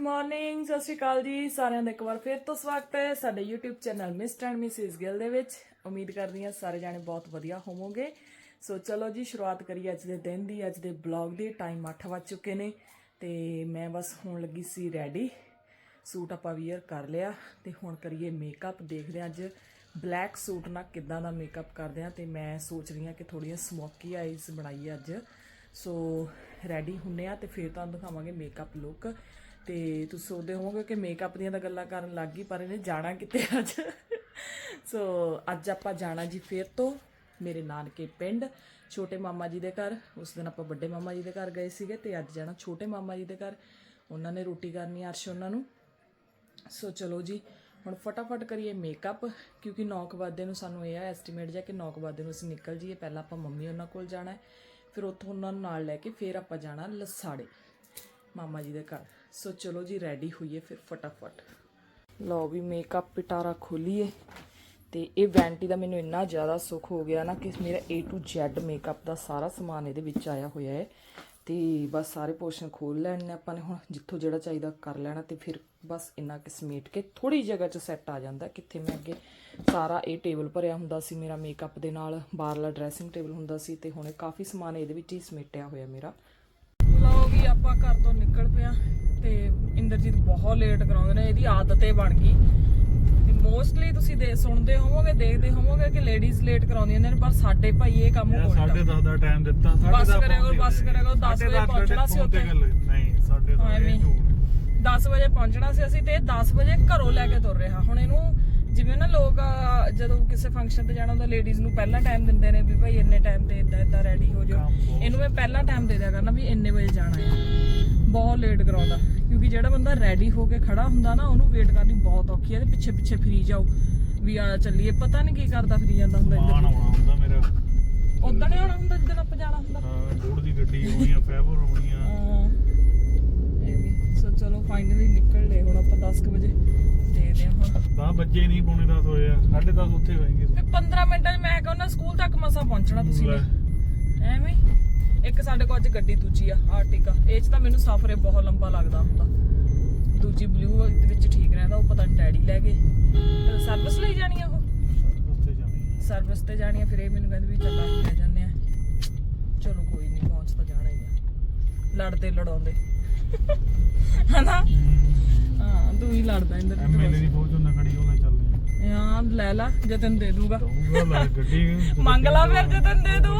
Morning ਸਤਿ ਸ਼੍ਰੀ ਅਕਾਲ ਜੀ, ਸਾਰਿਆਂ ਦਾ ਇੱਕ ਵਾਰ ਫਿਰ ਤੋਂ ਸਵਾਗਤ ਹੈ ਸਾਡੇ YouTube channel mister and Mrs Gill ਦੇ ਵਿੱਚ। ਉਮੀਦ ਕਰਦੀ ਹਾਂ ਸਾਰੇ ਜਾਣੇ ਬਹੁਤ ਵਧੀਆ ਹੋਵੋਗੇ। ਸੋ ਚਲੋ ਜੀ, ਸ਼ੁਰੂਆਤ ਕਰੀਏ ਅੱਜ ਦੇ ਦਿਨ ਦੀ, ਅੱਜ ਦੇ ਬਲੌਗ ਦੀ। ਟਾਈਮ 8 ਵੱਜ ਚੁੱਕੇ ਨੇ ਤੇ ਮੈਂ ਬਸ ਹੋਣ ਲੱਗੀ ਸੀ ਰੈਡੀ ਸੂਟ ਆਪਾਂ ਵੀਅਰ ਕਰ ਲਿਆ ਤੇ ਹੁਣ ਕਰੀਏ ਮੇਕਅਪ ਦੇਖਦੇ ਹਾਂ ਅੱਜ ਬਲੈਕ ਸੂਟ ਨਾਲ ਕਿੱਦਾਂ ਦਾ ਮੇਕਅਪ ਕਰਦੇ ਆ ਤੇ ਮੈਂ ਸੋਚ ਰਹੀ ਹਾਂ ਕਿ ਥੋੜੀਆਂ ਸਮੋਕੀ ਆਈਜ਼ ਬਣਾਈਏ ਅੱਜ। ਸੋ ਰੈਡੀ ਹੁੰਨੇ ਆ ਤੇ ਫਿਰ ਤੁਹਾਨੂੰ ਦਿਖਾਵਾਂਗੇ ਮੇਕਅਪ ਲੁੱਕ ਤੇ ਤੁਸੀਂ ਸੋਚਦੇ ਹੋਵੋਗੇ ਕਿ ਮੇਕਅਪ ਦੀਆਂ ਤਾਂ ਗੱਲਾਂ ਕਰਨ ਲੱਗ ਗਈ, ਪਰ ਇਹਨੇ ਜਾਣਾ ਕਿਤੇ ਅੱਜ? ਸੋ ਅੱਜ ਆਪਾਂ ਜਾਣਾ ਜੀ ਫਿਰ ਤੋਂ ਮੇਰੇ ਨਾਨਕੇ ਪਿੰਡ, ਛੋਟੇ ਮਾਮਾ ਜੀ ਦੇ ਘਰ। ਉਸ ਦਿਨ ਆਪਾਂ ਵੱਡੇ ਮਾਮਾ ਜੀ ਦੇ ਘਰ ਗਏ ਸੀਗੇ ਤੇ ਅੱਜ ਜਾਣਾ ਛੋਟੇ ਮਾਮਾ ਜੀ ਦੇ ਘਰ। ਉਹਨਾਂ ਨੇ ਰੋਟੀ ਕਰਨੀ ਅਰਸ਼ ਉਹਨਾਂ ਨੂੰ। ਸੋ ਚਲੋ ਜੀ, ਹੁਣ ਫਟਾਫਟ ਕਰੀਏ ਮੇਕਅਪ ਕਿਉਂਕਿ 9 ਕੁ ਵਜੇ ਨੂੰ ਸਾਨੂੰ ਇਹ ਆ ਐਸਟੀਮੇਟ ਜਿਹਾ ਕਿ 9 ਕੁ ਵਜੇ ਨੂੰ ਅਸੀਂ ਨਿਕਲ ਜਾਈਏ। ਪਹਿਲਾਂ ਆਪਾਂ ਮੰਮੀ ਉਹਨਾਂ ਕੋਲ ਜਾਣਾ ਹੈ, ਫਿਰ ਉੱਥੋਂ ਉਹਨਾਂ ਨੂੰ ਨਾਲ ਲੈ ਕੇ ਫਿਰ ਆਪਾਂ ਜਾਣਾ ਲਸਾੜੇ। ਮਾਮਾ ਜੀ ਦੇ ਘਰ। ਸੋ ਚਲੋ ਜੀ ਰੈਡੀ ਹੋਈਏ ਫਿਰ ਫਟਾਫਟ। ਲਓ ਵੀ ਮੇਕਅਪ ਪਿਟਾਰਾ ਖੋਲੀਏ। ਤੇ ਇਹ ਵੈਂਟੀ ਦਾ ਮੈਨੂੰ ਇੰਨਾ ਜ਼ਿਆਦਾ ਸੁੱਖ ਹੋ ਗਿਆ ਨਾ ਕਿ ਮੇਰਾ A to Z ਮੇਕਅਪ ਦਾ ਸਾਰਾ ਸਮਾਨ ਇਹਦੇ ਵਿੱਚ ਆਇਆ ਹੋਇਆ ਹੈ। ਤੇ ਬਸ ਸਾਰੇ ਪੋਰਸ਼ਨ ਖੋਲ ਲੈਣੇ ਆਪਾਂ ਨੇ ਹੁਣ, ਜਿੱਥੋਂ ਜਿਹੜਾ ਚਾਹੀਦਾ ਕਰ ਲੈਣਾ ਤੇ ਫਿਰ ਬਸ ਇੰਨਾ ਕਿ ਸਮੇਟ ਕੇ ਥੋੜੀ ਜਗ੍ਹਾ 'ਚ ਸੈੱਟ ਆ ਜਾਂਦਾ ਕਿੱਥੇ ਮੈਂ ਅੱਗੇ ਸਾਰਾ ਇਹ ਟੇਬਲ ਭਰਿਆ ਹੁੰਦਾ ਸੀ ਮੇਰਾ ਮੇਕਅਪ ਦੇ ਨਾਲ, ਬਾਹਰਲਾ ਡਰੈਸਿੰਗ ਟੇਬਲ ਹੁੰਦਾ ਸੀ ਤੇ ਹੁਣ ਇਹ ਕਾਫੀ ਸਮਾਨ ਇਹਦੇ ਵਿੱਚ ਹੀ ਸਮੇਟਿਆ ਹੋਇਆ ਮੇਰਾ। ਲਓ ਵੀ ਆਪਾਂ ਘਰ ਤੋਂ ਨਿਕਲ ਪਿਆ ਤੇ ਇੰਦਰਜੀਤ ਬਹੁਤ ਲੇਟ ਕਰਾਉਂਦੇ ਨੇ ਇਹਦੀ ਆਦਤ ਹੀ ਬਣ ਗਈ। ਤੇ ਮੋਸਟਲੀ ਤੁਸੀਂ ਦੇ ਸੁਣਦੇ ਹੋਵੋਗੇ ਦੇਖਦੇ ਹੋਵੋਗੇ ਕਿ ਲੇਡੀਜ਼ ਲੇਟ ਕਰਾਉਂਦੀਆਂ ਨੇ ਪਰ ਸਾਡੇ ਭਾਈ ਇਹ ਕੰਮ ਯਾਰ ਉਲਟਾ। ਸਾਢੇ 10 ਦਾ ਟਾਈਮ ਦਿੱਤਾ ਸਾਢੇ ਬੱਸ ਦਸ ਕਰਿਆ ਕਰੋ, ਪਹੁੰਚੀ ਬੱਸ ਕਰਿਆ ਕਰੋ, ਦਸ ਸਾਢੇ ਵਜੇ ਦਸ ਪਹੁੰਚਣਾ ਸੀ ਉੱਥੇ। ਨਹੀਂ ਸਾਢੇ ਹਾਂ, ਦਸ ਐਵੇਂ। ਇਹ ਝੂਠ। 10 ਵਜੇ ਪਹੁੰਚਣਾ ਸੀ ਅਸੀਂ ਤੇ ਇਹ 10 ਵਜੇ ਘਰੋਂ ਲੈ ਕੇ ਤੁਰ ਰਿਹਾ ਹੁਣ ਇਹਨੂੰ ਜਿਵੇਂ ਨਾ ਲੋਕ ਜਦੋਂ ਕਿਸੇ ਫੰਕਸ਼ਨ ਤੇ ਜਾਣਾ ਹੁੰਦਾ ਲੇਡੀਜ਼ ਨੂੰ ਪਹਿਲਾਂ ਟਾਈਮ ਦਿੰਦੇ ਨੇ ਵੀ ਭਾਈ ਇੰਨੇ ਟਾਈਮ ਤੇ ਇਦਾਂ ਇਦਾਂ ਰੈਡੀ ਹੋ ਜਾਓ। ਇਹਨੂੰ ਮੈਂ ਪਹਿਲਾਂ ਟਾਈਮ ਦੇ ਦਿਆ ਕਰਨਾ ਵੀ ਇੰਨੇ ਵਜੇ ਜਾਣਾ ਹੈ। ਬਹੁਤ ਲੇਟ ਕਰਾਉਂਦਾ। ਕਿਉਂਕਿ ਜਿਹੜਾ ਬੰਦਾ ਰੈਡੀ ਹੋ ਕੇ ਖੜਾ ਹੁੰਦਾ ਨਾ ਉਹਨੂੰ ਵੇਟ ਕਰਨੀ ਬਹੁਤ ਔਖੀ ਹੈ ਤੇ ਪਿੱਛੇ ਪਿੱਛੇ ਫਿਰੀ ਜਾਓ। ਵੀ ਆ ਚੱਲੀਏ ਪਤਾ ਨਹੀਂ ਕੀ ਕਰਦਾ ਫਿਰੀ ਜਾਂਦਾ ਹੁੰਦਾ ਮਾਨ ਆਉਣਾ ਹੁੰਦਾ ਮੇਰਾ। ਉਦੋਂ ਨਹੀਂ ਆਉਣਾ ਹੁੰਦਾ ਜਦੋਂ ਆਪਾਂ ਜਾਣਾ ਹੁੰਦਾ। ਹਾਂ ਡੋੜ ਦੀ ਗੱਡੀ ਆਉਣੀ ਆ ਫੈਬਰ ਆਉਣੀ ਆ। ਸੋ ਚਲੋ ਫਾਈਨਲੀ ਨਿਕਲ ਲਏ ਹੁਣ ਆਪਾਂ 10 ਕੁ ਵਜੇ ਦੇਖਦੇ ਹਾਂ। ਹੁਣ 10 ਬੱਜੇ ਨਹੀਂ ਪੌਣੇ 10 ਹੋਏ ਆ। ਸਾਢੇ 10 ਉੱਥੇ ਹੋਏਗੇ। ਤੇ 15 ਮਿੰਟਾਂ 'ਚ ਮੈਂ ਕਹਿੰਦਾ ਸਕੂਲ ਤੱਕ ਮਸਾ ਪਹੁੰਚਣਾ ਤੁਸੀਂ। ਨੇ। ਐਵੇਂ। ਇੱਕ ਸਾਡੇ ਕੋਲ ਅੱਜ ਗੱਡੀ ਦੂਜੀ ਆ ਆਰਟਿਕਾ ਇਹ 'ਚ ਤਾਂ ਮੈਨੂੰ ਸਫ਼ਰੇ ਬਹੁਤ ਲੰਬਾ ਲੱਗਦਾ ਹੁੰਦਾ। ਦੂਜੀ ਬਲੂ ਦੇ ਵਿੱਚ ਠੀਕ ਰਹਿੰਦਾ ਉਹ ਪਤਾ ਨਹੀਂ ਡੈਡੀ ਲੈ ਗਏ। ਸਰਵਿਸ ਲਈ ਜਾਣੀ ਆ ਉਹ? ਸਰਵਿਸ ਤੇ ਜਾਣੀ ਆ। ਫਿਰ ਇਹ ਮੈਨੂੰ ਕਹਿੰਦੇ ਵੀ ਚੱਲ ਅਸੀਂ ਲੈ ਜਾਂਦੇ ਆ। ਚਲੋ ਕੋਈ ਨਹੀਂ ਪਹੁੰਚ ਤਾਂ ਜਾਣਾ ਹੀ ਆ। ਲੜਦੇ ਲੜਾਉਂਦੇ। ਹਨਾ? ਹਾਂ। ਤੂੰ ਹੀ ਲੜਦਾ ਇੰਦਰ ਐਮਐਲਏ ਦੀ ਫੌਜ ਉਹਨਾਂ ਖੜੀ ਉਹਨਾਂ ਚੱਲਦੇ ਲੈ ਲਾ ਜੇ ਤੈਨੂੰ ਦੇ ਦੂਗਾ। ਦਊਂਗਾ ਲੈ ਗੱਡੀ ਮੰਗ ਲਾ ਫਿਰ ਜੇ ਤੈਨੂੰ ਦੇ ਦੂ।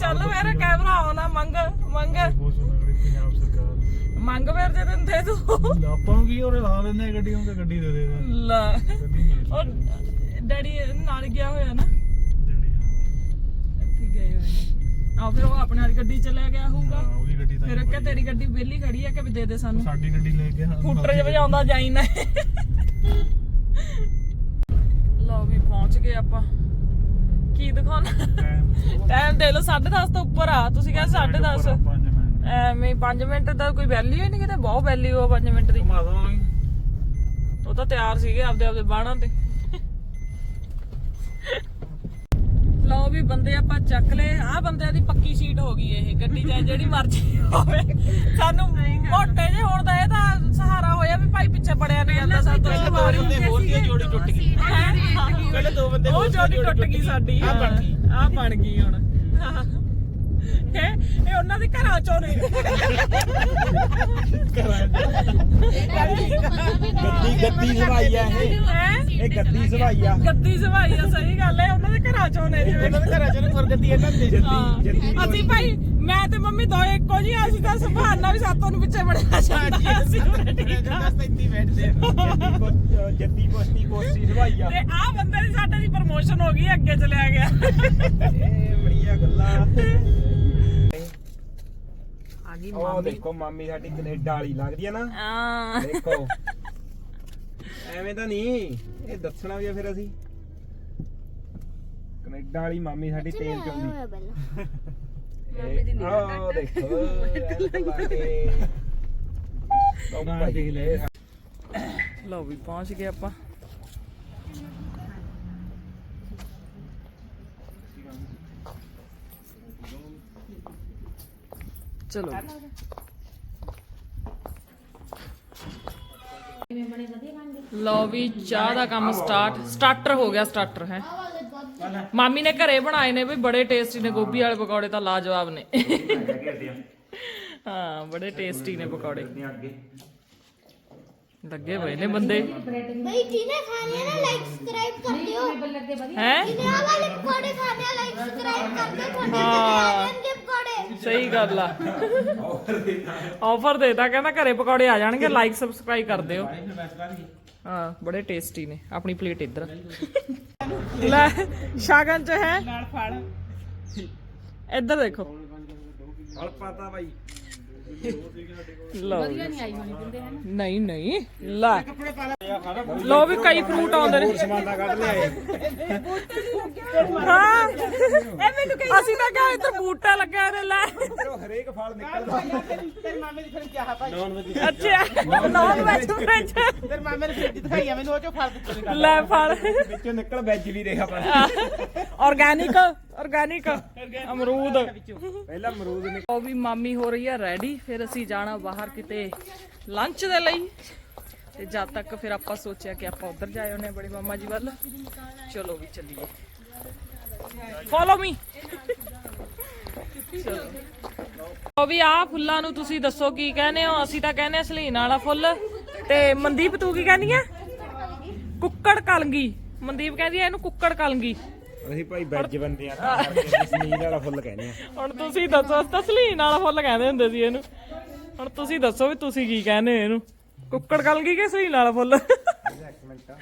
ਚੱਲ ਮੇਰਾ ਕੈਮਰਾ ਆਉਣਾ ਮੰਗ ਮੰਗ। ਫੌਜ ਉਹਨਾਂ ਖੜੀ ਪੰਜਾਬ ਸਰਕਾਰ। ਮੰਗ ਫਿਰ ਜੇ ਤੈਨੂੰ ਦੇ। ਦੂ ਆਪਾਂ ਨੂੰ ਕੀ ਉਹਰੇ ਲਾ ਦਿੰਦੇ ਆ ਗੱਡੀ ਉਹਨਾਂ ਗੱਡੀ ਦੇ ਦੇ ਲਾ। ਗੱਡੀ ਮਿਲ ਉਹ ਡੈਡੀ ਨਾਲ ਗਿਆ ਹੋਇਆ ਨਾ? ਇੱਥੇ ਗਏ ਹੋਏ ਨੇ। ਆ ਫਿਰ ਉਹ ਆਪਣੇ ਵਾਲੀ ਗੱਡੀ ਚ ਲੈ ਗਿਆ ਹੋਊਗਾ। ਗੱਡੀ ਤਾਂ ਫਿਰ ਕਿ ਤੇਰੀ ਗੱਡੀ ਵਿਹਲੀ ਖੜੀ ਆ ਕਿ ਵੀ ਦੇ ਦੇ ਸਾਨੂੰ? ਸਾਡੀ ਗੱਡੀ ਲੈ ਕੇ ਹਾਂ ਸਕੂਟਰ ਜਿਹਾ ਵਜਾਉਂਦਾ ਜਾਈ ਨਾ ਲਓ ਵੀ ਪਹੁੰਚ ਗਏ ਆਪਾਂ। ਕੀ ਦਿਖਾਉਣਾ? ਟਾਈਮ ਦੇ ਲਓ 10:30 ਤੋਂ ਉੱਪਰ ਆ। ਤੁਸੀਂ ਕਹਿੰਦੇ 10:30 ਪੰਜ ਮਿੰਟ। ਐਵੇਂ 5 ਮਿੰਟ ਦਾ ਕੋਈ ਵੈਲਿਊ ਹੀ ਨਹੀਂ ਕਿਤੇ ਬਹੁਤ ਵੈਲਿਊ ਆ 5 ਮਿੰਟ ਦੋ। ਉਹ ਤਾਂ ਤਿਆਰ ਸੀਗੇ ਆਪਦੇ ਆਪਦੇ ਬਾਣਾਂ ਤੇ ਲਓ ਵੀ ਬੰਦੇ ਆਪਾਂ ਚੱਕ ਲਏ। ਆਹ ਬੰਦਿਆਂ ਦੀ ਪੱਕੀ ਸੀਟ ਹੋ ਗਈ ਇਹ ਗੱਡੀ ਚਾਹੇ ਜਿਹੜੀ ਮਰਜ਼ੀ ਹੋਵੇ। ਸਾਨੂੰ ਮੋਟੇ ਜੇ ਹੋਣ ਦਾ ਇਹ ਤਾਂ ਸਹਾਰਾ ਹੋਇਆ ਵੀ ਭਾਈ ਪਿੱਛੇ ਪੜਿਆ ਨਹੀਂ ਜਾਂਦਾ ਸਾਡਾ ਤੋਂ ਵਾਰੀ ਹੋਰ ਦੀ ਜੋੜੀ ਟੁੱਟ ਗਈ ਪਹਿਲੇ ਦੋ ਬੰਦੇ ਉਹ ਜੋੜੀ ਟੁੱਟ ਗਈ ਸਾਡੀ ਆਹ ਬਣ ਗਈ। ਆ ਬਣ ਗਈ ਹੁਣ। ਇਹ ਇਹ ਉਹਨਾਂ ਦੇ ਘਰਾਂ ਚੋਂ ਨੇ। ਗੱਡੀ ਗੱਦੀ ਸਵਾਈ ਆ ਇਹ। ਹੈ? ਇਹ ਗੱਦੀ ਸਵਾਈ ਆ। ਗੱਦੀ ਸਵਾਈ ਆ ਸਹੀ ਗੱਲ ਹੈ ਉਹਨਾਂ ਦੇ ਘਰਾਂ ਚੋਂ ਨੇ ਜਿਵੇਂ। ਇਹਨਾਂ ਦੇ ਘਰਾਂ ਚ ਹੋਰ ਗੱਦੀ ਇਹਨਾਂ ਦੀ। ਹਾਂ। ਅਸੀਂ ਭਾਈ ਮੈਂ ਤੇ ਮੰਮੀ ਦੋ ਇੱਕੋ ਜੀ ਅਸੀਂ ਤਾਂ ਸੰਭਾਲਣਾ ਵੀ ਸਾਤੋਂ ਨੂੰ ਪਿੱਛੇ ਬੜਿਆ ਜਾਂਦਾ ਅਸੀਂ। ਜੱਦੀ ਬੈਠਦੇ ਜੱਦੀ ਕੋਸਤੀ ਕੋਸਤੀ ਸਵਾਈ ਆ। ਤੇ ਆ ਬੰਦੇ ਦੀ ਸਾਡੇ ਦੀ ਪ੍ਰਮੋਸ਼ਨ ਹੋ ਗਈ ਅੱਗੇ ਚਲਿਆ ਗਿਆ। ਇਹ ਬੜੀਆਂ ਗੱਲਾਂ। ਗਈ ਉਹ ਦੇਖੋ ਮਾਮੀ ਸਾਡੀ ਕੈਨੇਡਾ ਵਾਲੀ ਲੱਗਦੀ ਆ ਨਾ। ਆ ਦੇਖੋ। ਐਵੇਂ ਤਾਂ ਨਹੀਂ ਇਹ ਦੱਸਣਾ ਵੀ ਆ ਫਿਰ ਅਸੀਂ। ਕੈਨੇਡਾ ਵਾਲੀ ਮਾਮੀ ਸਾਡੀ ਤੇਲ ਚੋਂਦੀ। ਮਾਮੀ ਦੀ ਨਹੀਂ। ਉਹ ਦੇਖੋ ਉਹ ਭਾਈ ਲੈ ਲਓ ਵੀ ਪਹੁੰਚ ਗਏ ਆਪਾਂ। ਚਲੋ ਲਓ ਵੀ ਚਾਹ ਦਾ ਕੰਮ ਸਟਾਰਟ ਸਟਾਰਟਰ ਹੋ ਗਿਆ ਸਟਾਰਟਰ ਹੈ। ਮਾਮੀ ਨੇ ਘਰੇ ਬਣਾਏ ਨੇ ਵੀ ਬੜੇ ਟੇਸਟੀ ਨੇ ਗੋਭੀ ਵਾਲੇ ਪਕੌੜੇ ਤਾਂ ਲਾਜਵਾਬ ਨੇ। ਹਾਂ ਬੜੇ ਟੇਸਟੀ ਨੇ ਪਕੌੜੇ। ਲੱਗੇ ਹੋਏ ਨੇ ਬੰਦੇ। ਬਈ ਜਿਹਨੇ ਖਾਣੇ ਨਾ ਲਾਈਕ ਸਬਸਕ੍ਰਾਈਬ ਕਰ ਦਿਓ। ਹੈ? ਜਿਹਨੇ ਆ ਵਾਲੇ ਪਕੌੜੇ ਖਾਣੇ ਲਾਈਕ ਸਬਸਕ੍ਰਾਈਬ ਕਰ ਦਿਓ ਤੁਹਾਡੇ ਤੇ ਆ ਸਹੀ ਗੱਲ ਆ। ਆਫਰ ਦੇਤਾ ਕਹਿੰਦਾ ਘਰੇ ਪਕੌੜੇ ਆ ਜਾਣਗੇ ਲਾਈਕ ਸਬਸਕ੍ਰਾਈਬ ਕਰ ਦਿਓ। ਹਾਂ ਬੜੇ ਟੇਸਟੀ ਨੇ ਆਪਣੀ ਪਲੇਟ ਇੱਧਰ। ਲੈ ਸ਼ਾਗਨ ਚ ਹੈ। ਨਾਲ ਫੜ। ਇੱਧਰ ਦੇਖੋ। ਹਲ ਪਤਾ ਬਾਈ। ਲਓ ਨਹੀਂ ਨਹੀਂ ਲੈ। ਲੋ ਵੀ ਕਈ ਫਰੂਟ ਆਉਂਦੇ ਨੇ। ਸਮਾਨਾ ਕੱਢ ਲਿਆਏ ਹਾਂ। ਇਹ ਮੈਨੂੰ ਕਹੀ ਅਸੀਂ ਤਾਂ ਕਿਹਾ ਇੱਧਰ ਬੂਟਾ ਲੱਗਾ ਨੇ ਲੈ। ਹਰੇਕ ਫਲ ਨਿਕਲਦਾ ਤੇਰੇ ਮਾਮੇ ਦੀ ਫਿਰ ਕਿਹਾ ਭਾਈ ਅੱਛਾ। ਨੌਨ ਵੈਜ ਵਿੱਚ। ਤੇਰੇ ਮਾਮੇ ਨੇ ਫਿਰ ਦਿਖਾਈ ਆ ਮੈਨੂੰ ਉਹ ਚੋਂ ਫਲ ਦਿੱਤੇ। ਲੈ ਫੜ। ਵਿੱਚੋਂ ਨਿਕਲ ਵੈਜ ਵੀ ਰਿਹਾ ਪਰ ਆਰਗੈਨਿਕ ਆਰਗੈਨਿਕ ਅਮਰੂਦ। ਪਹਿਲਾਂ ਅਮਰੂਦ ਨਿਕਲ ਉਹ ਵੀ ਮਾਮੀ ਹੋ ਰਹੀ ਆ ਰੈਡੀ ਫਿਰ ਅਸੀਂ ਜਾਣਾ ਬਾਹਰ ਕਿਤੇ ਲੰਚ ਦੇ ਲਈ। ਤੇ ਜਦ ਤੱਕ ਫਿਰ ਆਪਾਂ ਸੋਚਿਆ ਕਿ ਆਪਾਂ ਉੱਧਰ ਜਾਏ ਉਹਨੇ ਬੜੇ ਮਾਮਾ ਜੀ ਵੱਲ। ਚਲੋ ਵੀ ਚੱਲੀਏ। ਫੋਲੋ ਮੀ ਉਹ ਵੀ ਆ ਫੁੱਲਾਂ ਨੂੰ ਤੁਸੀਂ ਦੱਸੋ ਕੀ ਕਹਿੰਦੇ ਹੋ? ਅਸੀਂ ਤਾਂ ਕਹਿੰਦੇ ਹਾਂ ਸਲੀਨ ਵਾਲਾ ਫੁੱਲ। ਤੇ ਮਨਦੀਪ ਤੂੰ ਕੀ ਕਹਿੰਦੀ ਆ? ਕੁੱਕੜ ਕਲਗੀ। ਮਨਦੀਪ ਕਹਿੰਦੀ ਆ ਇਹਨੂੰ ਕੁੱਕੜ ਕਲਗੀ। ਅਸੀਂ ਭਾਈ ਵੈਜ ਬੰਦੇ ਆ ਤਾਂ ਕਰਕੇ ਜਸਮੀਨ ਵਾਲਾ ਫੁੱਲ ਕਹਿੰਦੇ ਆ। ਹੁਣ ਤੁਸੀਂ ਦੱਸੋ ਅਸੀਂ ਤਾਂ ਸਲੀਨ ਵਾਲਾ ਫੁੱਲ ਕਹਿੰਦੇ ਹੁੰਦੇ ਸੀ ਇਹਨੂੰ। ਹੁਣ ਤੁਸੀਂ ਦੱਸੋ ਵੀ ਤੁਸੀਂ ਕੀ ਕਹਿੰਦੇ ਹੋ ਇਹਨੂੰ? ਕੁੱਕੜ ਕਲਗੀ ਕਿ ਸਲੀਨ ਵਾਲਾ ਫੁੱਲ? ਇੱਕ ਮਿੰਟ।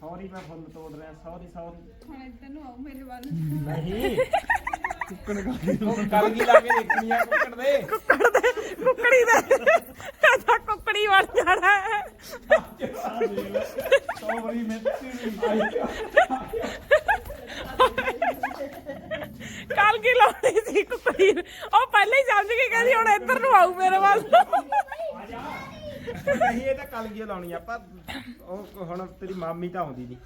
ਸੌਰੀ ਮੈਂ ਫੁੱਲ ਤੋੜ ਰਿਹਾ ਸੌਰੀ ਸੌਰੀ ਹੁਣ ਇੱਧਰ ਨੂੰ ਆਓ ਮੇਰੇ ਵੱਲ। ਨਹੀਂ। ਕੁੱਕੜ ਕੱਲ ਕੀ ਲਾ ਕੇ ਦੇਖਣੀ ਆ ਕੁੱਕੜ ਦੇ। ਕੁੱਕੜ ਦੇ ਕੁੱਕੜੀ ਦੇ। ਕੁੱਕੜੀ ਬਣ ਜਾਣਾ। ਹੈ ਕੱਲ ਕੀ ਲਾਉਣੀ ਸੀ ਨੂੰ? ਉਹ ਪਹਿਲਾਂ ਹੀ ਸਮਝ ਗਈ ਕਹਿੰਦੀ ਹੁਣ ਇੱਧਰ ਨੂੰ ਆਊ ਮੇਰੇ ਵੱਲ। ਨਹੀਂ ਇਹ ਤਾਂ ਕੱਲ ਕੀ ਲਾਉਣੀ ਆ ਆਪਾਂ ਉਹ ਹੁਣ ਤੇਰੀ ਮਾਮੀ ਤਾਂ ਆਉਂਦੀ ਨਹੀਂ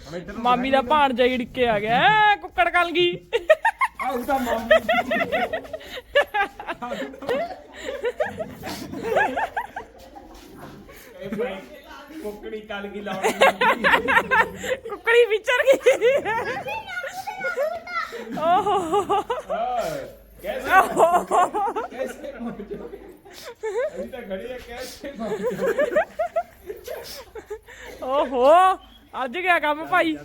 ਹੁਣ ਇੱਧਰ ਨੂੰ ਮਾਮੀ ਦਾ ਭਾਣਜਾ ਹੀ ਡਿੱਕੇ ਆ ਗਿਆ। ਐ, ਕੁੱਕੜ ਤਾਂ ਮਾਮੀ। ਇਹ ਭਾਈ ਕੁੱਕੜੀ ਕੱਲ ਕੀ ਲਾਉਣੀ ਕੁੱਕੜੀ ਵਿਚਰ ਗਈ ਓਹੋ कैसे कैसे पहुंचोगे अभी तक घड़ी है कैसे पहुंचोगे ਓਹੋ ਅੱਜ ਗਿਆ ਕੰਮ ਭਾਈ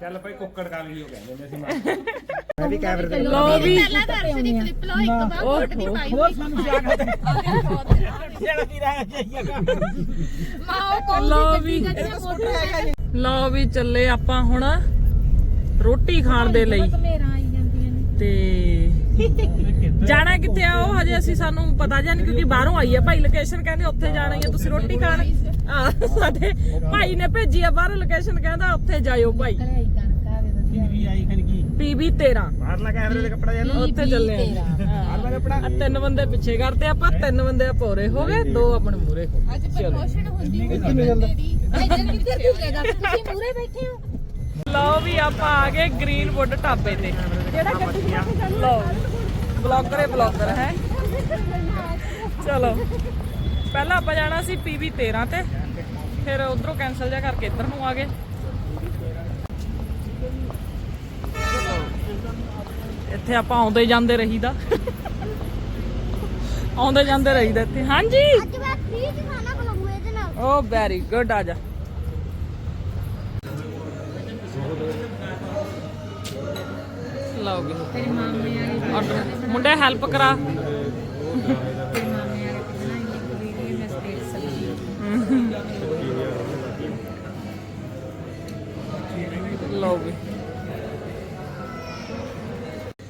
ਚੱਲ ਭਾਈ ਕੁੱਕੜ ਕਾ ਵੀ ਹੋ ਕਹਿੰਦੇ ਨੇ ਅਸੀਂ ਮੈਂ ਵੀ ਕੈਮਰੇ ਤੇ ਲੋ ਵੀ। ਪਹਿਲਾਂ ਤਾਂ ਅਰਸ਼ਨੀ ਕਲਿੱਪ ਲਓ ਇੱਕ ਵਾਰ ਫੋਟ ਦੀ ਪਾਈ ਹੋਰ ਸਾਨੂੰ ਜਾਗ ਜਿਹੜਾ ਕੀ ਰਹਿ ਜਾਈਆ ਲੋ ਵੀ। ਲੋ ਵੀ ਚੱਲੇ ਆਪਾਂ ਹੁਣ ਰੋਟੀ ਖਾਣ ਦੇ ਲਈ। ਤੇ ਜਾਣਾ ਕਿੱਥੇ ਆ ਉਹ ਹਜੇ ਅਸੀਂ ਸਾਨੂੰ ਪਤਾ ਜਾਂ ਨਹੀਂ ਕਿਉਂਕਿ ਬਾਹਰੋਂ ਆਈ ਆ। ਭਾਈ ਲੋਕੇਸ਼ਨ ਕਹਿੰਦੇ ਉੱਥੇ ਜਾਣਾ ਹੀ ਆ। ਤੁਸੀਂ ਰੋਟੀ ਖਾਣ ਆ ਸਾਡੇ ਭਾਈ ਨੇ ਭੇਜੀ ਆ ਬਾਹਰੋਂ ਲੋਕੇਸ਼ਨ ਕਹਿੰਦਾ ਉੱਥੇ ਜਾਇਓ ਭਾਈ। ਕਢਾਈ ਕਰ ਕਰ ਵੀ ਆਈ ਖਣ ਕੀ ਪੀਬੀ 13 ਬਾਹਰਲਾ ਕੈਮਰੇ ਤੇ ਕੱਪੜਾ ਜਾਨੂੰ ਉੱਥੇ ਚੱਲੇ ਆ। ਬਾਹਰਲਾ ਕੱਪੜਾ। ਆ ਤਿੰਨ ਬੰਦੇ ਪਿੱਛੇ ਕਰਦੇ ਆਪਾਂ ਤਿੰਨ ਬੰਦੇ ਆਪੋਰੇ ਹੋ ਗਏ ਦੋ ਆਪਣੇ ਮੂਰੇ ਹੋ ਗਏ। ਅੱਜ ਪ੍ਰਮੋਸ਼ਨ ਹੁੰਦੀ ਹੋਈ ਬੰਦੇ ਦੀ। ਇੱਧਰ ਕਿੱਥੇ ਝੁਕੇਗਾ ਤੁਸੀਂ ਮੂਰੇ ਬੈਠੇ ਹੋ। ਲਓ ਵੀ ਆਪਾਂ ਆ ਗਏ ਗ੍ਰੀਨਵੁੱਡ ਢਾਬੇ ਤੇ। ਜਿਹੜਾ ਗੱਡੀ ਲਓ। ਬਲੌਗਰ ਹੈ ਬਲੌਗਰ ਹੈ। ਚਲੋ। ਪਹਿਲਾਂ ਆਪਾਂ ਜਾਣਾ ਸੀ ਪੀਵੀ 13 ਤੇ। ਫਿਰ ਉਧਰੋਂ ਕੈਨਸਲ ਜਾ ਕਰਕੇ ਇੱਧਰ ਨੂੰ ਆ ਗਏ। ਇੱਥੇ ਆਪਾਂ ਆਉਂਦੇ ਜਾਂਦੇ ਰਹੀਦਾ। ਆਉਂਦੇ ਜਾਂਦੇ ਰਹੀਦਾ ਇੱਥੇ। ਹਾਂਜੀ। ਅੱਜ ਮੈਂ ਫ੍ਰੀ ਚ ਖਾਣਾ ਖਵਾਉਂਗਾ ਇਹਦੇ ਨਾਲ। ਓ ਵੈਰੀ ਗੁੱਡ ਆ ਜਾ। ਲਓ ਵੀ ਤੇਰੇ ਮਾਮੇ ਆਰਡਰ ਮੁੰਡੇ ਹੈਲਪ ਕਰਾ। ਲਓ ਵੀ।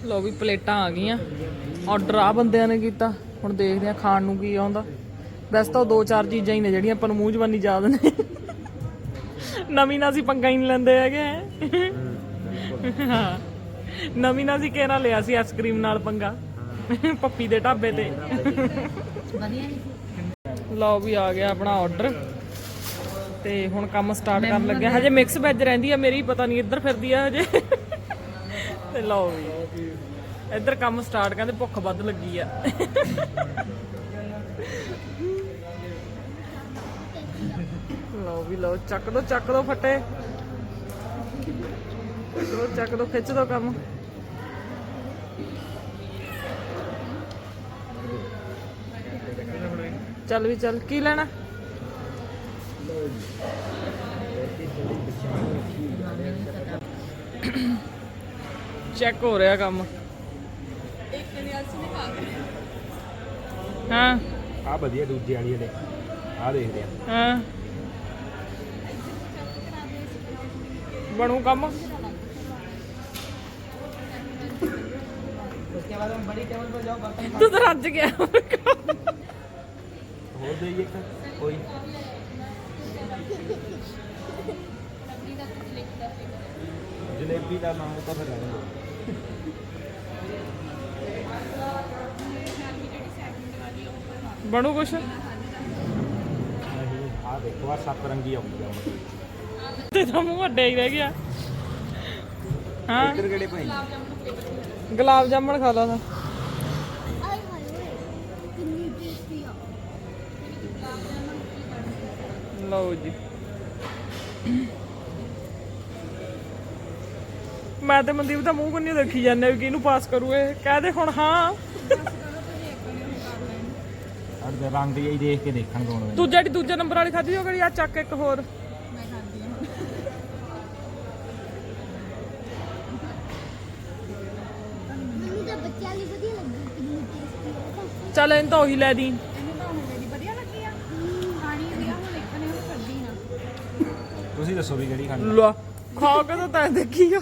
ਲਓ ਵੀ ਪਲੇਟਾਂ ਆ ਗਈਆਂ। ਆਰਡਰ ਆ ਬੰਦਿਆਂ ਨੇ ਕੀਤਾ। ਹੁਣ ਦੇਖਦੇ ਆ ਖਾਣ ਨੂੰ ਕੀ ਆਉਂਦਾ। ਵੈਸੇ ਤਾਂ ਦੋ ਚਾਰ ਚੀਜ਼ਾਂ ਹੀ ਨੇ ਜਿਹੜੀਆਂ ਆਪਾਂ ਨੂੰ ਮੂੰਹ ਜਵਾਨੀ ਯਾਦ ਨੇ। ਨਵੀਂ ਨਾ ਅਸੀਂ ਪੰਗਾ ਹੀ ਨਹੀਂ ਲੈਂਦੇ ਹੈਗੇ। ਹਾਂ। ਨਵੀਂ ਨਾ ਅਸੀਂ ਕਿਹੜਾ ਲਿਆ ਸੀ ਆਈਸਕ੍ਰੀਮ ਨਾਲ ਪੰਗਾ? ਪੱਪੀ ਦੇ ਢਾਬੇ ਤੇ। ਵਧੀਆ ਲਓ ਵੀ ਆ ਗਿਆ ਆਪਣਾ ਆਰਡਰ ਤੇ ਹੁਣ ਕੰਮ ਸਟਾਰਟ ਕਰਨ ਲੱਗਿਆ। ਹਜੇ ਮਿਕਸ ਵੈਜ ਰਹਿੰਦੀ ਆ ਮੇਰੀ ਪਤਾ ਨਹੀਂ ਇੱਧਰ ਫਿਰਦੀ ਆ ਹਜੇ। ਤੇ ਲਓ ਵੀ। ਇੱਧਰ ਕੰਮ ਸਟਾਰਟ ਕਹਿੰਦੇ ਭੁੱਖ ਵੱਧ ਲੱਗੀ ਆ। ਲਓ ਵੀ ਲਓ ਚੱਕ ਦੋ ਚੱਕ ਦੋ ਫੱਟੇ। ਚੱਕ ਦੋ ਖਿੱਚ ਦੋ ਕੰਮ? ਚੱਲ ਵੀ ਚੱਲ ਕੀ ਲੈਣਾ? ਚੈੱਕ ਹੋ ਰਿਹਾ ਕੰਮ। ਹਾਂ। ਆ ਵਧੀਆ ਦੂਜੇ ਵਾਲੀ ਵਾਲੇ ਆ ਦੇਖਦੇ ਆ ਹਾਂ। ਬਣੂ ਕੰਮ? ਉਸਕੇ ਬਾਅਦ ਹਮ ਬੜੀ ਟੇਬਲ पर जाओ बर्तन ਤੂੰ ਤਾਂ ਰੱਜ ਗਿਆ ਹੋਰ ਦੇ ਇੱਕ ਕੋਈ ਜਲੇਬੀ ਦਾ ਨਾਮ ਤਾਂ ਫਿਰ ਰਹਿਣ ਦਿਓ ਬਣੂ ਕੁਛ ਨਹੀਂ ਆ ਦੇਖੋ ਆ ਸੱਤ ਰੰਗੀ ਆਉਂਦੀ ਆ ਹੁਣ ਤੇ ਤਾਂ ਮੂੰਹ ਵੱਡੇ ਹੀ ਰਹਿ ਗਿਆ ਹਾਂ ਇੱਧਰ ਕਿਹੜੇ ਭਾਈ ਗੁਲਾਬ ਜਾਮਣ ਖਾ ਲਾ ਤਾਂ। ਆਏ ਹਾਏ ਓਏ ਕਿੰਨੀ ਟੇਸਟੀ ਆ ਲਓ ਜੀ। ਮੈਂ ਤੇ ਮਨਦੀਪ ਦਾ ਮੂੰਹ ਕੰਨੀ ਦੇਖੀ ਜਾਂਦੇ ਵੀ ਕਿਹਨੂੰ ਪਾਸ ਕਰੂ ਇਹ। ਕਹਦੇ ਹੁਣ ਹਾਂ। ਅਰ ਦੇ ਰੰਗ ਜਿਹੀ ਦੇਖ ਕੇ ਦੇਖਣ ਕੋਣ ਤੂੰ ਜਿਹੜੀ ਦੂਜੇ ਨੰਬਰ ਵਾਲੀ ਖਾਧੀ ਉਹ ਕਿਹੜੀ ਆ? ਚੱਕ ਇੱਕ ਹੋਰ। ਮੈਨੂੰ ਤਾਂ ਲਈ ਵਧੀਆ ਲੱਗੀ ਕਿੰਨੀ ਟੇਸਟੀ ਆ। ਚੱਲ ਇਹਨੂੰ ਤਾਂ ਉਹੀ ਲੈ ਦੀ। ਵਧੀਆ ਲੱਗੀ ਆ। ਖਾਣੀ ਵੀ ਆ ਹੁਣ ਇੱਕ ਨੇ ਉਹ ਛੱਡੀ ਨਾ ਤੁਸੀਂ ਦੱਸੋ ਵੀ ਕਿਹੜੀ ਖਾਣੀ ਲਾ ਖਾ ਕੇ ਤਾਂ ਤੈਂ ਦੇਖੀ ਆ।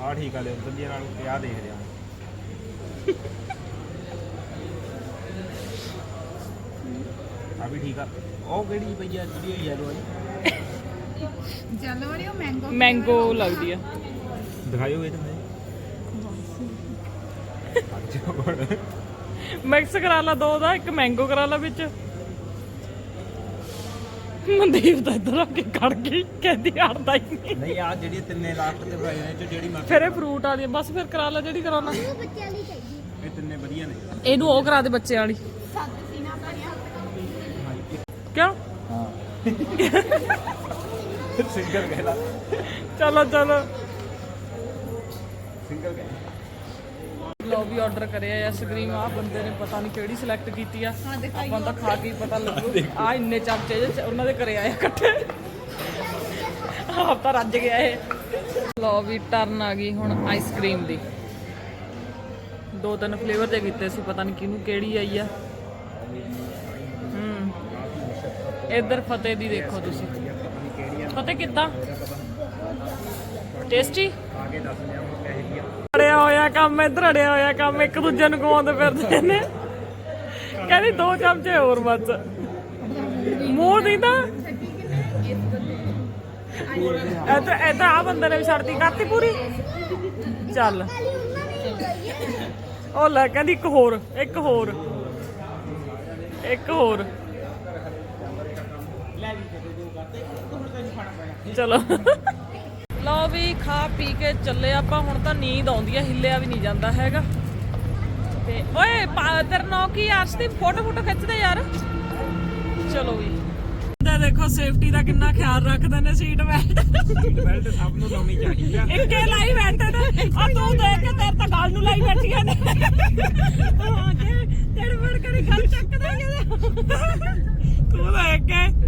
ਆ ਠੀਕ ਆ ਲੈ ਉਧਰ ਦੀ ਨਾਲ ਤੇ ਆ ਦੇਖਦੇ ਆ। ਆ ਵੀ ਠੀਕ ਆ। ਉਹ ਕਿਹੜੀ ਪਈ ਆ? ਜਿਹੜੀ ਹੋਈ ਆ ਲੋ ਚੱਲ ਵੜੀ ਉਹ ਮੈਂਗੋ ਮੈਂਗੋ ਲੱਗਦੀ ਆ। ਦਿਖਾਇਓ ਇਹ ਤਾਂ। ਅੱਛਾ ਬੜ ਮਿਕਸ ਕਰਾ ਲਾ ਦੋ ਦਾ ਇੱਕ ਮੈਂਗੋ ਕਰਾ ਲਾ ਵਿੱਚ। ਮਨਦੀਪ ਤਾਂ ਇੱਧਰ ਆ ਕੇ ਖੜ ਗਈ ਕਹਿੰਦੀ ਹਟਦਾ ਹੀ ਨਹੀਂ। ਨਹੀਂ ਆ ਜਿਹੜੀ ਤਿੰਨੇ ਲਾਸਟ ਤੇ ਬਣਾਏ ਨੇ ਚ ਜਿਹੜੀ ਮਰਜ਼ੀ ਫਿਰ ਇਹ ਫਰੂਟ ਵਾਲੀ ਆ, ਬਸ ਫਿਰ ਕਰਾ ਲਾ ਜਿਹੜੀ ਕਰਾਉਣਾ। ਉਹ ਬੱਚਿਆਂ ਲਈ ਚਾਹੀਦੀ। ਇਹ ਤਿੰਨੇ ਵਧੀਆ ਨੇ। ਇਹਨੂੰ ਉਹ ਕਰਾ ਦੇ ਬੱਚਿਆਂ ਵਾਲੀ। ਸੱਤ ਕਿਉਂ ਹਾਂ ਸਿੰਗਲ ਕਹਿਲਾ ਚਲੋ ਚਲੋ। ਸਿੰਗਲ ਕਹਿ। ਲੋ ਵੀ ਆਰਡਰ ਕਰਿਆ ਆਈਸਕ੍ਰੀਮ ਆ ਬੰਦੇ ਨੇ ਪਤਾ ਨਹੀਂ ਕਿਹੜੀ ਸਿਲੈਕਟ ਕੀਤੀ ਆ। ਆਪਾਂ ਤਾਂ ਖਾ ਕੇ ਹੀ ਪਤਾ ਲੱਗੂ। ਆ ਇੰਨੇ ਚਮਚੇ ਜਿਹੇ ਉਹਨਾਂ ਦੇ ਕਰੇ ਆਏ ਇਕੱਠੇ। ਆਪ ਤਾਂ ਰੱਜ ਗਿਆ ਇਹ। ਲੋ ਵੀ ਟਰਨ ਆ ਗਈ ਹੁਣ ਆਈਸਕ੍ਰੀਮ ਦੀ। ਦੋ ਤਿੰਨ ਫਲੇਵਰ ਦੇ ਕੀਤੇ ਸੀ ਪਤਾ ਨਹੀਂ ਕਿਹਨੂੰ ਕਿਹੜੀ ਆਈ ਆ। ਇੱਧਰ ਫਤਿਹ ਦੀ ਦੇਖੋ ਤੁਸੀਂ। ਫਤਿਹ ਕਿੱਦਾਂ? ਟੇਸਟੀ ਅੜਿਆ ਹੋਇਆ ਕੰਮ, ਇੱਧਰ ਅੜਿਆ ਹੋਇਆ ਕੰਮ, ਇੱਕ ਦੂਜੇ ਨੂੰ ਗਵਾਉਂਦੇ ਫਿਰਦੇ ਨੇ। ਕਹਿੰਦੀ ਦੋ ਚਮਚੇ ਹੋਰ ਬਸ। ਮੂੰਹ ਨਹੀਂ ਤਾਂ ਇੱਧਰ ਇੱਧਰ ਆ ਬੰਦੇ ਨੇ ਵੀ ਛੱਡਤੀ, ਕਰਤੀ ਪੂਰੀ? ਚੱਲ। ਉਹ ਲੈ, ਕਹਿੰਦੀ ਇੱਕ ਹੋਰ ਇੱਕ ਹੋਰ ਇੱਕ ਹੋਰ। ਚਲੋ। ਲਓ ਵੀ ਖਾ ਪੀ ਕੇ ਚੱਲੇ ਆਪਾਂ ਹੁਣ ਤਾਂ ਨੀਂਦ ਆਉਂਦੀ ਆ ਹਿੱਲਿਆ ਵੀ ਨਹੀਂ ਜਾਂਦਾ ਹੈਗਾ। ਤੇ ਓਏ ਪਾ- ਤੇਰਾ ਨਾਂ ਕੀ ਆਰਸਤੀ ਫੋਟੋ ਫੋਟੋ ਖਿੱਚਦੇ ਯਾਰ। ਚਲੋ ਵੀ। ਦੇ ਦੇਖੋ ਸੇਫਟੀ ਦਾ ਕਿੰਨਾ ਖਿਆਲ ਰੱਖਦੇ ਨੇ ਸੀਟ ਬੈਲਟ। ਸੀਟ ਬੈਲਟ ਸਭ ਨੂੰ ਲਾਉਣੀ ਚਾਹੀਦੀ ਆ। ਇੱਕੇ ਲਾਈ ਬੈਠੇ ਨੇ। ਆ ਤੂੰ ਦੇਖ ਕੇ ਤੇਰੇ ਤਾਂ ਗੱਲ ਨੂੰ ਲਾਈ ਬੈਠੀਆਂ ਨੇ। ਹਾਂ ਜੇ ਤੇਰੇ ਵੜ ਕਰੀ ਗੱਲ ਚੱਕਦਾ ਕਿਤੇ। ਤੂੰ ਦੇਖ ਕੇ।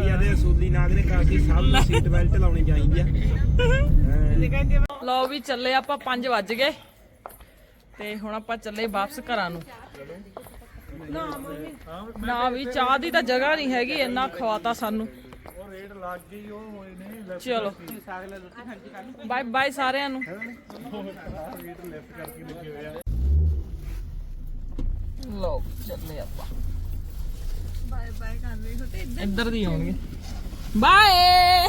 ਇੰਡੀਆ ਦੇ ਅਸੂਲੀ ਨਾਗਰਿਕ ਆ ਅਸੀਂ ਸਭ ਨੂੰ ਸੀਟ ਬੈਲਟ ਲਾਉਣੀ ਚਾਹੀਦੀ ਆ। ਲਓ ਵੀ ਚੱਲੇ ਆਪਾਂ 5 ਵੱਜ ਗਏ। ਤੇ ਹੁਣ ਆਪਾਂ ਚੱਲੇ ਵਾਪਸ ਘਰਾਂ ਨੂੰ। ਨਾ ਵੀ ਚਾਹ ਦੀ ਤਾਂ ਜਗ੍ਹਾ ਨਹੀਂ ਹੈਗੀ ਇੰਨਾ ਖਵਾਤਾ ਸਾਨੂੰ। ਉਹ ਰੇਟ ਲੱਗ ਗਈ ਉਹ ਹੋਏ ਨੇ ਚਲੋ। ਬਾਏ ਬਾਏ ਸਾਰਿਆਂ ਨੂੰ। ਲਓ ਚੱਲੇ ਆਪਾਂ। ਬਾਏ ਬਾਏ ਕਰ ਰਹੀ ਹੋ ਤੇ ਇੱਧਰ ਦੀ ਆਉਣਗੇ। ਬਾਏ!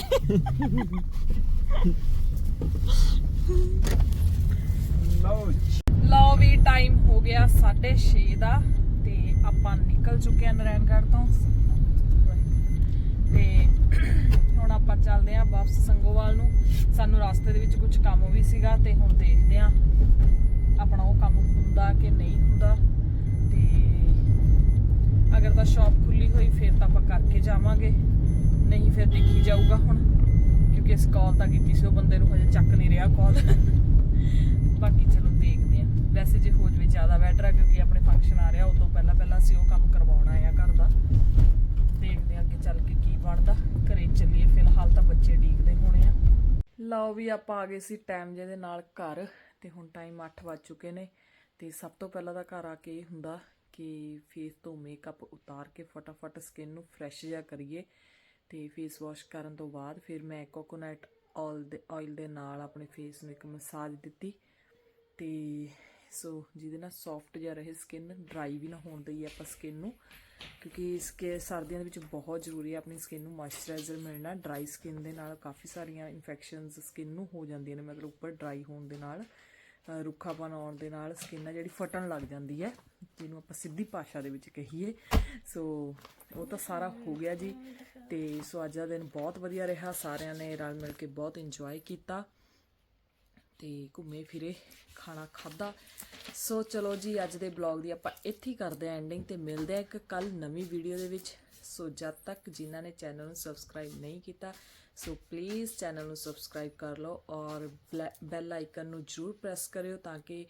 ਲਓ ਜੀ। ਲਓ ਵੀ ਟਾਈਮ ਹੋ ਗਿਆ 6:30 ਦਾ ਤੇ ਆਪਾਂ ਨਿਕਲ ਚੁੱਕੇ ਹਾਂ ਨਰੈਣਗੜ੍ਹ ਤੋਂ। ਤੇ ਹੁਣ ਆਪਾਂ ਚੱਲਦੇ ਹਾਂ ਵਾਪਸ ਸੰਗੋਵਾਲ ਨੂੰ। ਸਾਨੂੰ ਰਸਤੇ ਦੇ ਵਿੱਚ ਕੁਝ ਕੰਮ ਵੀ ਸੀਗਾ ਤੇ ਹੁਣ ਦੇਖਦੇ ਹਾਂ ਆਪਣਾ ਉਹ ਕੰਮ ਹੁੰਦਾ ਕਿ ਨਹੀਂ ਹੁੰਦਾ। ਅਗਰ ਤਾਂ ਸ਼ਾਪ ਖੁੱਲੀ ਹੋਈ, ਫਿਰ ਤਾਂ ਆਪਾਂ ਕਰਕੇ ਜਾਵਾਂਗੇ। ਨਹੀਂ, ਫਿਰ ਦੇਖੀ ਜਾਊਗਾ ਹੁਣ, ਕਿਉਂਕਿ ਇਸ ਕਾਲ ਤਾਂ ਕੀਤੀ ਸੀ, ਉਹ ਬੰਦੇ ਨੂੰ ਹਜੇ ਚੱਕ ਨਹੀਂ ਰਿਹਾ ਕਾਲ ਬਾਕੀ ਚਲੋ ਦੇਖਦੇ ਆ ਵੈਸੇ ਜੇ ਹੋ ਜਵੇ ਜ਼ਿਆਦਾ ਬੈਟਰ ਆ, ਕਿਉਂਕਿ ਆਪਣੇ ਫੰਕਸ਼ਨ ਆ ਰਿਹਾ, ਉਦੋਂ ਪਹਿਲਾਂ ਪਹਿਲਾਂ ਅਸੀਂ ਉਹ ਕੰਮ ਕਰਵਾਉਣਾ ਆ ਘਰ ਦਾ। ਦੇਖਦੇ ਆ ਅੱਗੇ ਚੱਲ ਕੇ ਕੀ ਬਣਦਾ। ਘਰੇ ਚੱਲੀਏ, ਫਿਲਹਾਲ ਤਾਂ ਬੱਚੇ ਡੀਕਦੇ ਹੋਣੇ ਆ। ਲਓ ਵੀ ਆਪਾਂ ਆ ਗਏ ਸੀ ਟਾਈਮ ਜਿਹਦੇ ਨਾਲ ਘਰ, ਤੇ ਹੁਣ ਟਾਈਮ 8 ਵੱਜ ਚੁੱਕੇ ਨੇ, ਤੇ ਸਭ ਤੋਂ ਪਹਿਲਾਂ ਤਾਂ ਘਰ ਆ ਕੇ ਇਹ ਹੁੰਦਾ ਕਿ ਫੇਸ ਤੋਂ ਮੇਕਅਪ ਉਤਾਰ ਕੇ ਫਟਾਫਟ ਸਕਿਨ ਨੂੰ ਫਰੈਸ਼ ਜਿਹਾ ਕਰੀਏ ਤੇ ਫੇਸ ਵਾਸ਼ ਕਰਨ ਤੋਂ ਬਾਅਦ ਫਿਰ ਮੈਂ ਕੋਕੋਨਟ ਆਇਲ ਦੇ ਆਇਲ ਦੇ ਨਾਲ ਆਪਣੇ ਫੇਸ ਨੂੰ ਇੱਕ ਮਸਾਜ ਦਿੱਤੀ ਤੇ ਸੋ ਜਿਹਦੇ ਨਾਲ ਸੌਫਟ ਜਿਹਾ ਰਹੇ ਸਕਿਨ ਡਰਾਈ ਵੀ ਨਾ ਹੋਣ ਦਈਏ ਆਪਾਂ ਸਕਿਨ ਨੂੰ ਕਿਉਂਕਿ ਸਕਿ ਸਰਦੀਆਂ ਦੇ ਵਿੱਚ ਬਹੁਤ ਜ਼ਰੂਰੀ ਹੈ ਆਪਣੀ ਸਕਿਨ ਨੂੰ ਮੋਇਸਚਰਾਈਜ਼ਰ ਮਿਲਣਾ ਡਰਾਈ ਸਕਿਨ ਦੇ ਨਾਲ ਕਾਫੀ ਸਾਰੀਆਂ ਇਨਫੈਕਸ਼ਨਸ ਸਕਿਨ ਨੂੰ ਹੋ ਜਾਂਦੀਆਂ ਨੇ, ਮਤਲਬ ਉੱਪਰ ਡਰਾਈ ਹੋਣ ਦੇ ਨਾਲ। ਰੁੱਖਾਪਨ ਆਉਣ ਦੇ ਨਾਲ ਸਕਿਨ ਆ ਜਿਹੜੀ ਫਟਣ ਲੱਗ ਜਾਂਦੀ ਹੈ, ਜਿਹਨੂੰ ਆਪਾਂ ਸਿੱਧੀ ਭਾਸ਼ਾ ਦੇ ਵਿੱਚ ਕਹੀਏ। ਸੋ ਉਹ ਤਾਂ ਸਾਰਾ ਹੋ ਗਿਆ ਜੀ। ਤੇ ਸੋ ਅੱਜ ਦਾ ਦਿਨ ਬਹੁਤ ਵਧੀਆ ਰਿਹਾ। ਸਾਰਿਆਂ ਨੇ ਰਲ ਮਿਲ ਕੇ ਬਹੁਤ ਇੰਜੋਏ ਕੀਤਾ। ਤੇ ਘੁੰਮੇ ਫਿਰੇ, ਖਾਣਾ ਖਾਦਾ ਸੋ ਚਲੋ ਜੀ, ਅੱਜ ਦੇ ਬਲੌਗ ਦੀ ਆਪਾਂ ਇੱਥੇ ਹੀ ਕਰਦੇ ਆਂ ਐਂਡਿੰਗ ਤੇ ਮਿਲਦੇ ਆ ਇੱਕ ਕੱਲ ਨਵੀਂ ਵੀਡੀਓ ਦੇ ਵਿੱਚ। ਸੋ ਜਦ ਤੱਕ ਜਿਨ੍ਹਾਂ ਨੇ ਚੈਨਲ ਨੂੰ ਸਬਸਕ੍ਰਾਈਬ ਨਹੀਂ ਕੀਤਾ ਸੋ ਪਲੀਜ਼ ਚੈਨਲ ਨੂੰ ਸਬਸਕ੍ਰਾਈਬ ਕਰ ਲਓ ਔਰ ਬੈਲ ਆਈਕਨ ਨੂੰ ਜਰੂਰ ਪ੍ਰੈਸ ਕਰਿਓ ਤਾਂ ਕਿ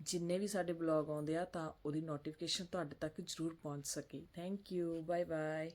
ਜਿੰਨੇ ਵੀ ਸਾਡੇ ਬਲੌਗ ਆਉਂਦੇ ਆ ਤਾਂ ਉਹਦੀ ਨੋਟੀਫਿਕੇਸ਼ਨ ਤੁਹਾਡੇ ਤੱਕ ਜਰੂਰ ਪਹੁੰਚ ਸਕੇ। Thank you bye bye